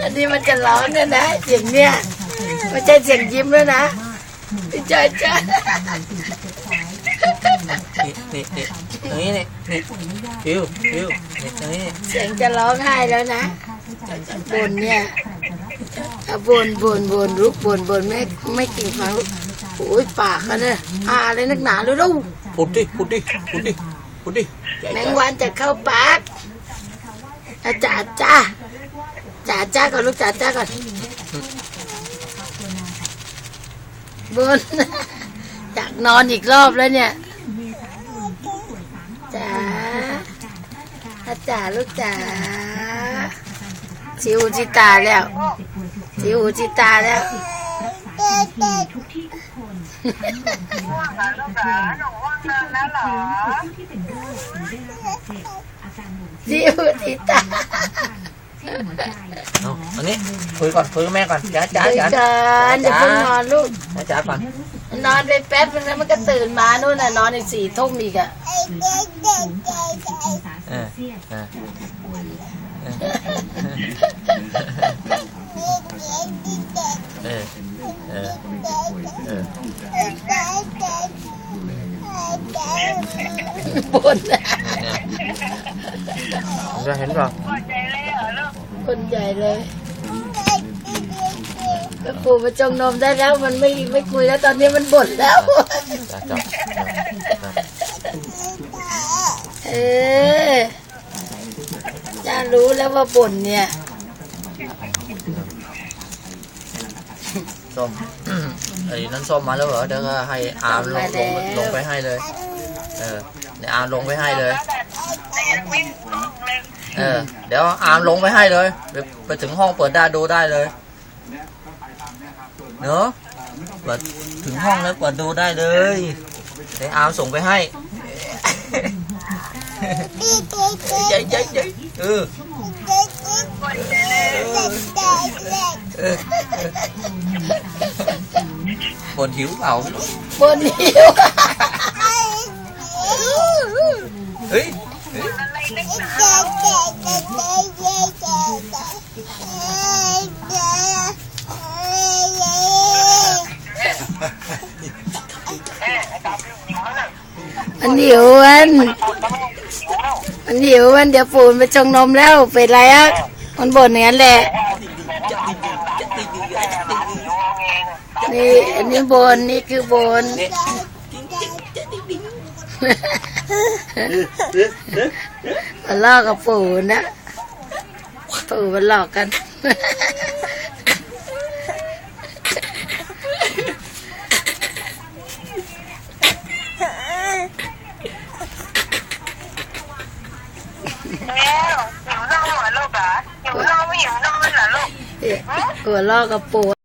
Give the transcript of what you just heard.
อันนี้มันจะร้องเนี่ยนะเสียงเนี่ยไม่ใช่เสียงยิ้มแล้วนะพี่จอยจ้านี่นี่นี่นี่นี่ฟิวฟิวนี่ตรงนี้เสียงจะร้องไห้แล้วนะบนเนี่ยอะบนบนบนลูกบนบนไม่ไม่กินฟังโอ้ยปากกันเนี่ยอาอะไรนักหนาเลยลูกพุดดิพุดดิพุดดิพุดดิแมงงวันจะเข้าปาก อาจ่าจ้าจ่าจ้าก่อนลูกจ่าจ้าก่อนบนอยากนอนอีกรอบแล้วเนี่ยจ๋าอาจ่าลูกจ๋าชิวจิตาแล้วชิวจิตาแล้ว ง่วงเหรอลูกเหรอหนูง่วงนอนแล้วเหรอชิวจิตาเอาอันนี้คุยก่อนคุยกับแม่ก่อนจ้าจ้าคุยจ้ากันอย่าเพิ่งนอนลูก จ้าจ้าก่อนนอนไปแป๊บนึงแล้วมันก็ตื่นมานู่นน่ะนอนอีกสี่ทุ่มอีกอะเออเออเออเออ เออบนะจะเห็นเปล่าปวดใจเลยเลูกบนใหญ่เลยแล้วปู่มาจงนมได้แล้วมันไม่ไม่คุยแล้วตอนนี้มันบ่นแล้วเออจ้ารู้แล้วว่าบ่นเนี่ย ส้ม ไอ้นั่นส้มมาแล้วเหรอเดี๋ยวก็ให้อาร์มลงลงลงไปให้เลย เออเดี๋ยวอาร์มลงไปให้เลยแต่ยังวิ่งลงเลยเออ เดี๋ยวอาร์มลงไปให้เลยไปไปถึงห้องเปิดได้ดูได้เลย เนอะเปิดถึงห้องแล้วเปิดดูได้เลยเดี๋ยวอาร์มส่งไปให้ใจใจใจเออปวดใจเลยเออป วดหิวเปล่าไม่รู้บ่นหิวเฮ้ยอะไรนักหนามันหิวมันมันหิวมันเดี๋ยวปู่ไปจงนมแล้วเป็นไรอะมันบ่นอย่างนั้นแหละ นี่อันนี้บนนี่คือบนมันลอกกับปู่นะปู่มันหลอกกันแม่หิวนมเหรอลูกเหรอหิวนมไม่หิวนมเหรอลูกหัวลอกกับปู่